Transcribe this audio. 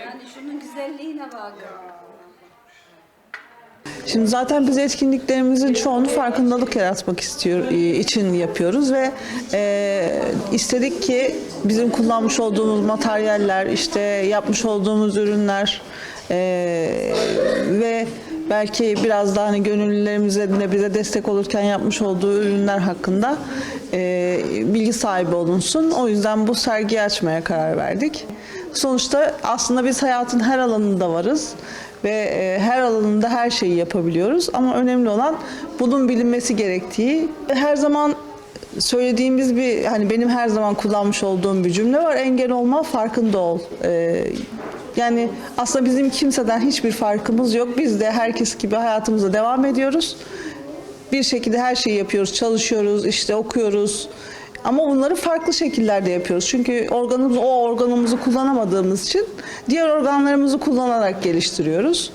Yani şunun güzelliğine bak. Şimdi zaten biz etkinliklerimizin çoğunu farkındalık yaratmak istiyor e, için yapıyoruz ve e, istedik ki bizim kullanmış olduğumuz materyaller, işte yapmış olduğumuz ürünler e, ve belki biraz daha hani gönüllülerimize de bize destek olurken yapmış olduğu ürünler hakkında e, bilgi sahibi olunsun. O yüzden bu sergiyi açmaya karar verdik. Sonuçta aslında biz hayatın her alanında varız ve e, her alanında her şeyi yapabiliyoruz ama önemli olan bunun bilinmesi gerektiği her zaman söylediğimiz bir hani benim her zaman kullanmış olduğum bir cümle var engel olma farkında ol. E, yani aslında bizim kimseden hiçbir farkımız yok. Biz de herkes gibi hayatımıza devam ediyoruz. Bir şekilde her şeyi yapıyoruz, çalışıyoruz, işte okuyoruz. Ama bunları farklı şekillerde yapıyoruz. Çünkü organımız o organımızı kullanamadığımız için diğer organlarımızı kullanarak geliştiriyoruz.